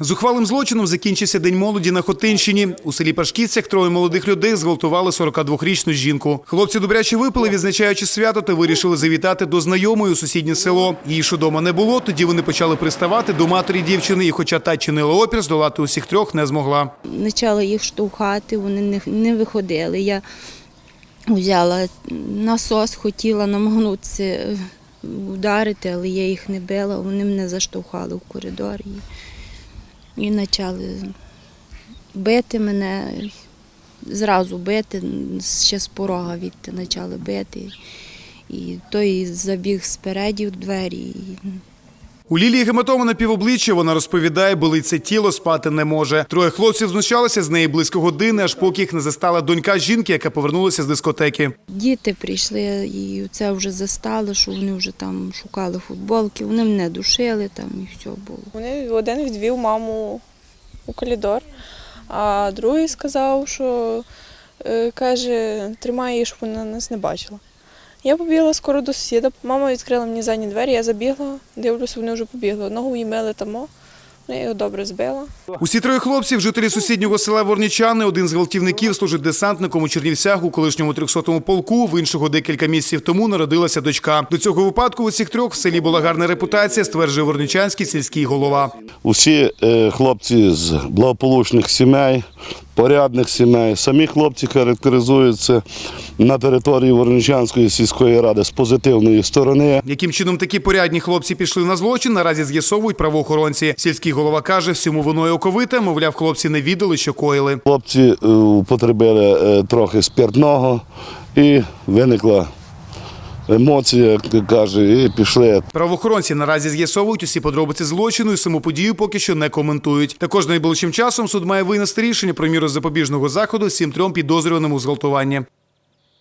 Зухвалим злочином закінчився День молоді на Хотинщині. У селі Пашківцях троє молодих людей зґвалтували 42-річну жінку. Хлопці добряче випили, відзначаючи свято, та вирішили завітати до знайомої у сусіднє село. Її ж удома не було. Тоді вони почали приставати до матері дівчини, і хоча та чинила опір, здолати усіх трьох не змогла. почала їх штовхати, вони не, виходили. Я взяла насос, хотіла намагнутися вдарити, але я їх не била, вони мене заштовхали в коридор і почали бити мене, зразу бити, ще з порога відти почали бити. І той забіг спереді в двері. У Лілії гематома на півобличчя вона розповідає, болиться тіло, спати не може. Троє хлопців знущалися з неї близько години, аж поки їх не застала донька жінки, яка повернулася з дискотеки. Діти прийшли і це вже застали, що вони вже там шукали футболки, вони мене душили там і все було. Вони один відвів маму у коридор, а другий сказав, що е, каже, тримай її, щоб вона нас не бачила. Я побігла скоро до сусіда, мама відкрила мені задні двері, я забігла, дивлюся, вони вже побігли. Одного їмели тамо, я його добре збила. Усі троє хлопців, жителі сусіднього села Ворнічани. Один з гвалтівників служить десантником у Чернівцях у колишньому 300-му полку. В іншого декілька місяців тому народилася дочка. До цього випадку у усіх трьох в селі була гарна репутація, стверджує Ворнічанський сільський голова. Усі е, хлопці з благополучних сімей, порядних сімей. Самі хлопці характеризуються на території Вороничанської сільської ради з позитивної сторони. Яким чином такі порядні хлопці пішли на злочин, наразі з'ясовують правоохоронці. Сільський голова каже, всьому виною оковите, мовляв, хлопці не відали, що коїли. Хлопці потребили употребили е, трохи спиртного і виникла емоція, каже, і пішли Правоохоронці наразі з'ясовують усі подробиці злочину і саму подію поки що не коментують. Також найближчим часом суд має винести рішення про міру запобіжного заходу всім трьом підозрюваним у зґвалтуванні.